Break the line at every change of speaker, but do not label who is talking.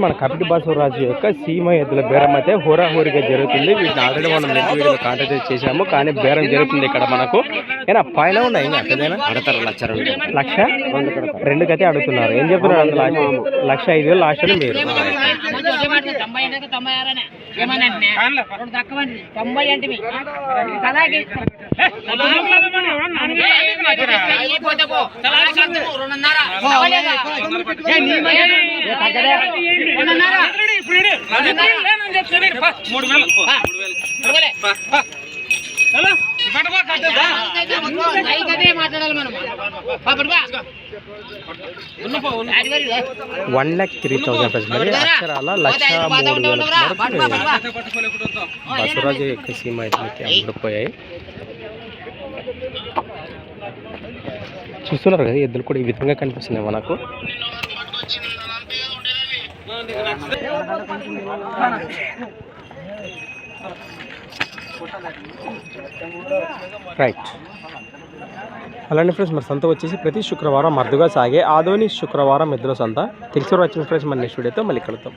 మన కపిటి బాసవరాజు యొక్క సీమ ఎద్దుల బేరం అయితే హోరాహోరీగా జరుగుతుంది వీటిని ఆల్రెడీ మనం నెట్ వీడియోలో కాంటాక్ట్ చేసాము కానీ బేరం జరుగుతుంది ఇక్కడ మనకు ఏనా పైన ఉన్నాయి అక్కడైనా
అడతారు లక్ష రెండు
లక్ష రెండుకైతే అడుగుతున్నారు ఏం చెప్తున్నారు అందులో లాస్ట్ లక్ష ఐదు వేలు లాస్ట్ అని మీరు
తొంభై అంటే
one lakh three thousand friends మరి అక్షరాల లక్ష మూడు వేల బసవరాజు యొక్క సీమ ఎద్దులకి అమ్ముడుపోయాయి చూస్తున్నారు కదా ఎద్దులు కూడా ఈ విధంగా కనిపిస్తున్నాయి మనకు రైట్ అలానే ఫ్రెండ్స్ మరి సంత వచ్చేసి ప్రతి శుక్రవారం మరుదుగా సాగే ఆదోని శుక్రవారం ఎద్దుల సంత. తెలిసి వచ్చిన ఫ్రెండ్స్ మన నెక్స్ట్ వీడియోతో మళ్ళీ కలుద్దాం.